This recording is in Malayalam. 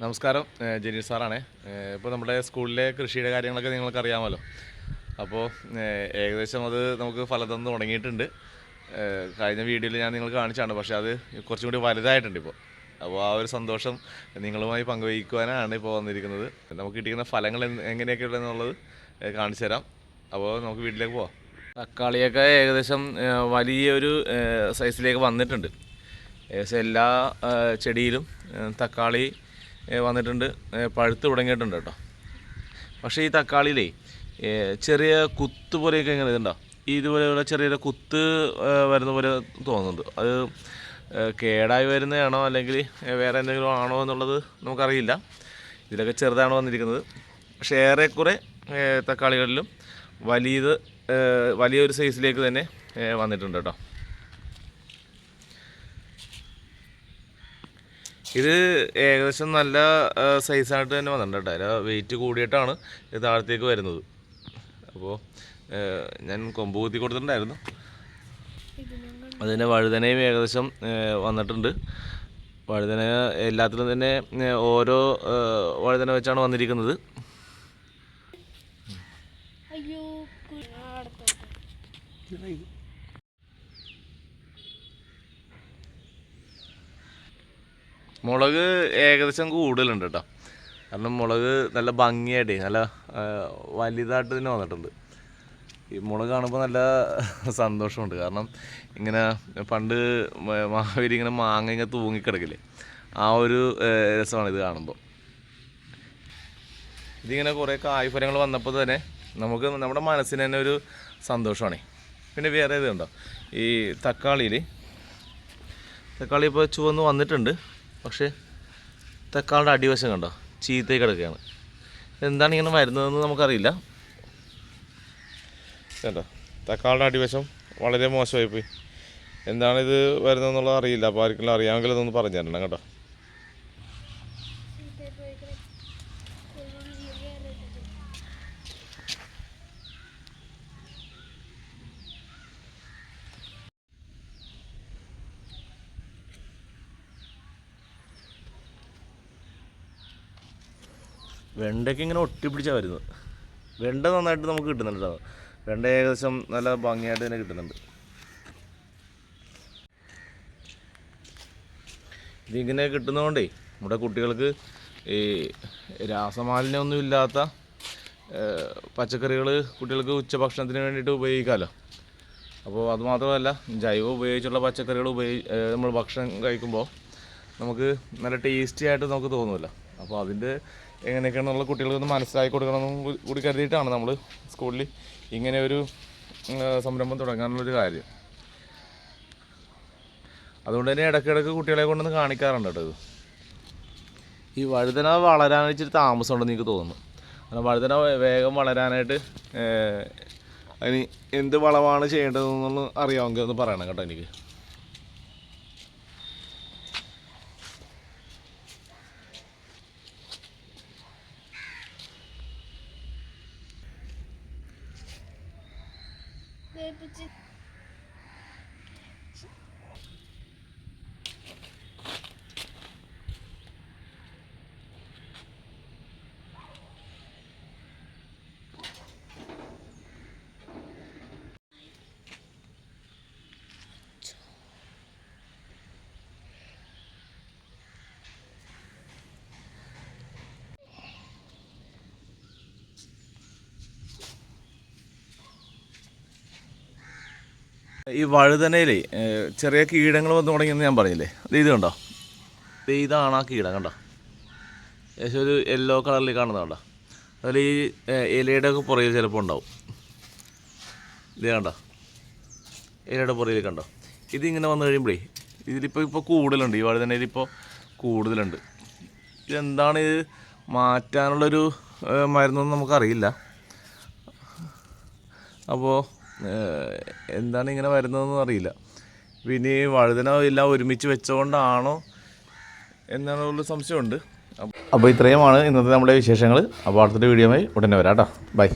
നമസ്കാരം. ജനീർ സാറാണ്. ഇപ്പോൾ നമ്മുടെ സ്കൂളിലെ കൃഷിയുടെ കാര്യങ്ങളൊക്കെ നിങ്ങൾക്ക് അറിയാമല്ലോ. അപ്പോൾ ഏകദേശം അത് നമുക്ക് ഫലം തുടങ്ങിയിട്ടുണ്ട്. കഴിഞ്ഞ വീഡിയോയിൽ ഞാൻ നിങ്ങൾ കാണിച്ചാണ് പക്ഷേ അത് കുറച്ചും കൂടി വലുതായിട്ടുണ്ട് ഇപ്പോൾ അപ്പോൾ ആ ഒരു സന്തോഷം നിങ്ങളുമായി പങ്കുവയ്ക്കുവാനാണ് ഇപ്പോൾ വന്നിരിക്കുന്നത്. നമുക്ക് കിട്ടിയിരിക്കുന്ന ഫലങ്ങൾ എന്ത് എങ്ങനെയൊക്കെയുള്ളതെന്നുള്ളത് കാണിച്ചു തരാം. അപ്പോൾ നമുക്ക് വീട്ടിലേക്ക് പോവാം. തക്കാളിയൊക്കെ ഏകദേശം വലിയൊരു സൈസിലേക്ക് വന്നിട്ടുണ്ട്. ഏകദേശം എല്ലാ ചെടിയിലും തക്കാളി വന്നിട്ടുണ്ട്. പഴുത്ത് തുടങ്ങിയിട്ടുണ്ട് കേട്ടോ. പക്ഷേ ഈ തക്കാളിയിലേ ചെറിയ കുത്ത് പോലെയൊക്കെ ഇങ്ങനെ ഇതുണ്ടോ? ഇതുപോലെയുള്ള ചെറിയ കുത്ത് വരുന്ന പോലെ തോന്നുന്നുണ്ട്. അത് കേടായി വരുന്നതാണോ അല്ലെങ്കിൽ വേറെ എന്തെങ്കിലും ആണോ എന്നുള്ളത് നമുക്കറിയില്ല. ഇതിലൊക്കെ ചെറുതാണ് വന്നിരിക്കുന്നത്. പക്ഷേ ഏറെക്കുറെ തക്കാളികളിലും വലിയത് വലിയൊരു സൈസിലേക്ക് തന്നെ വന്നിട്ടുണ്ട് കേട്ടോ. ഇത് ഏകദേശം നല്ല സൈസായിട്ട് തന്നെ വന്നിട്ടുണ്ട് അതിൽ വെയിറ്റ് കൂടിയിട്ടാണ് ഇത് താഴത്തേക്ക് വരുന്നത്. അപ്പോൾ ഞാൻ കൊമ്പ് കുത്തി കൊടുത്തിട്ടുണ്ടായിരുന്നു. അതിന്റെ വഴുതനയും ഏകദേശം വന്നിട്ടുണ്ട്. വഴുതന എല്ലാത്തിലും തന്നെ ഓരോ വഴുതന വെച്ചാണ് വന്നിരിക്കുന്നത്. അയ്യോ മുളക് ഏകദേശം കൂടുതലുണ്ട് കേട്ടോ. കാരണം മുളക് നല്ല ഭംഗിയായിട്ടേ നല്ല വലുതായിട്ട് തന്നെ വന്നിട്ടുണ്ട്. ഈ മുളക് കാണുമ്പോൾ നല്ല സന്തോഷമുണ്ട്. കാരണം ഇങ്ങനെ പണ്ട് മാവേലി ഇങ്ങനെ മാങ്ങ ഇങ്ങനെ തൂങ്ങിക്കിടക്കില്ലേ ആ ഒരു രസമാണ് ഇത് കാണുമ്പോൾ ഇതിങ്ങനെ കുറേ കായ്ഫലങ്ങൾ വന്നപ്പോൾ തന്നെ നമുക്ക് നമ്മുടെ മനസ്സിന് തന്നെ ഒരു സന്തോഷമാണേ. പിന്നെ വേറെ ഇതുണ്ടോ ഈ തക്കാളിയിൽ തക്കാളി ഇപ്പോൾ ചുവന്ന് വന്നിട്ടുണ്ട്. പക്ഷേ തക്കാളുടെ അടിവശം കണ്ടോ? ചീത്തയിൽ കിടക്കുകയാണ്. എന്താണ് ഇങ്ങനെ വരുന്നതെന്ന് നമുക്കറിയില്ല. കേട്ടോ തക്കാളുടെ അടിവശം വളരെ മോശമായിപ്പോയി. എന്താണിത് വരുന്നതെന്നുള്ളത് അറിയില്ല. അപ്പോൾ ആർക്കെങ്കിലും അറിയാമെങ്കിൽ അതൊന്ന് പറഞ്ഞു തരണം കേട്ടോ ഇതേ പോയിക്കണേ. ഒരു ജീവി കയറിയിട്ടുണ്ട്. വെണ്ടയ്ക്ക് ഇങ്ങനെ ഒട്ടിപ്പിടിച്ചാണ് വരുന്നത്. വെണ്ട നന്നായിട്ട് നമുക്ക് കിട്ടുന്നുണ്ട്? കേട്ടോ വെണ്ട ഏകദേശം നല്ല ഭംഗിയായിട്ട് തന്നെ കിട്ടുന്നുണ്ട്. ഇതിങ്ങനെ കിട്ടുന്നതുകൊണ്ടേ നമ്മുടെ കുട്ടികൾക്ക് ഈ രാസമാലിന്യമൊന്നും ഇല്ലാത്ത പച്ചക്കറികൾ കുട്ടികൾക്ക് ഉച്ചഭക്ഷണത്തിന് വേണ്ടിയിട്ട് ഉപയോഗിക്കാമല്ലോ അപ്പോൾ അതുമാത്രമല്ല ജൈവ ഉപയോഗിച്ചുള്ള പച്ചക്കറികൾ ഉപയോഗി നമ്മൾ ഭക്ഷണം കഴിക്കുമ്പോൾ നമുക്ക് നല്ല ടേസ്റ്റി ആയിട്ട് നമുക്ക് തോന്നുമല്ലോ. അപ്പോൾ അതിന്റെ എങ്ങനെയൊക്കെയാണെന്നുള്ള കുട്ടികൾക്ക് ഒന്ന് മനസ്സിലാക്കി കൊടുക്കണമെന്നും കൂടി കരുതിയിട്ടാണ് നമ്മൾ സ്കൂളിൽ ഇങ്ങനെ ഒരു സംരംഭം തുടങ്ങാനുള്ളൊരു കാര്യം. അതുകൊണ്ട് തന്നെ ഇടയ്ക്കിടയ്ക്ക് കുട്ടികളെ കൊണ്ടൊന്ന് കാണിക്കാറുണ്ട് കേട്ടോ ഈ വഴുതന വളരാൻ ഇച്ചിരി താമസമുണ്ടെന്ന് എനിക്ക് തോന്നുന്നു. കാരണം വഴുതന വേഗം വളരാനായിട്ട് അതിന് എന്ത് വളമാണ് ചെയ്യേണ്ടതെന്നൊന്ന് അറിയാമെങ്കിൽ ഒന്ന് പറയണം കേട്ടോ എനിക്ക്. 不知 ഈ വഴുതനയിലേ ചെറിയ കീടങ്ങൾ വന്നു തുടങ്ങിയെന്ന് ഞാൻ പറഞ്ഞില്ലേ? ഇത് ഇത് കണ്ടോ? ഇതാണ് ആ കീടം കണ്ടോ? ഏകദേശം ഒരു യെല്ലോ കളറിൽ കാണുന്നത് കണ്ടോ? അതിൽ ഈ ഇലയുടെ ഒക്കെ പുറകിൽ ചിലപ്പോൾ ഉണ്ടാവും. ഇത് കണ്ടോ? ഇലയുടെ പുറകിൽ കണ്ടോ? ഇതിങ്ങനെ വന്നു കഴിയുമ്പോഴേ ഇതിലിപ്പോൾ ഇപ്പോൾ കൂടുതലുണ്ട്. ഈ വഴുതനയിൽ ഇപ്പോൾ കൂടുതലുണ്ട്. ഇതെന്താണ് ഇത്? മാറ്റാനുള്ളൊരു മരുന്നൊന്നും നമുക്കറിയില്ല. അപ്പോൾ എന്താണ് ഇങ്ങനെ വരുന്നതെന്ന് അറിയില്ല. പിന്നെ ഈ വഴുതന എല്ലാം ഒരുമിച്ച് വെച്ചുകൊണ്ടാണോ എന്നുള്ള സംശയമുണ്ട്. അപ്പോൾ ഇത്രയുമാണ് ഇന്നത്തെ നമ്മുടെ വിശേഷങ്ങൾ അപ്പോൾ അടുത്തൊരു ആയി ഉടനെ വരാം കേട്ടോ. ബൈ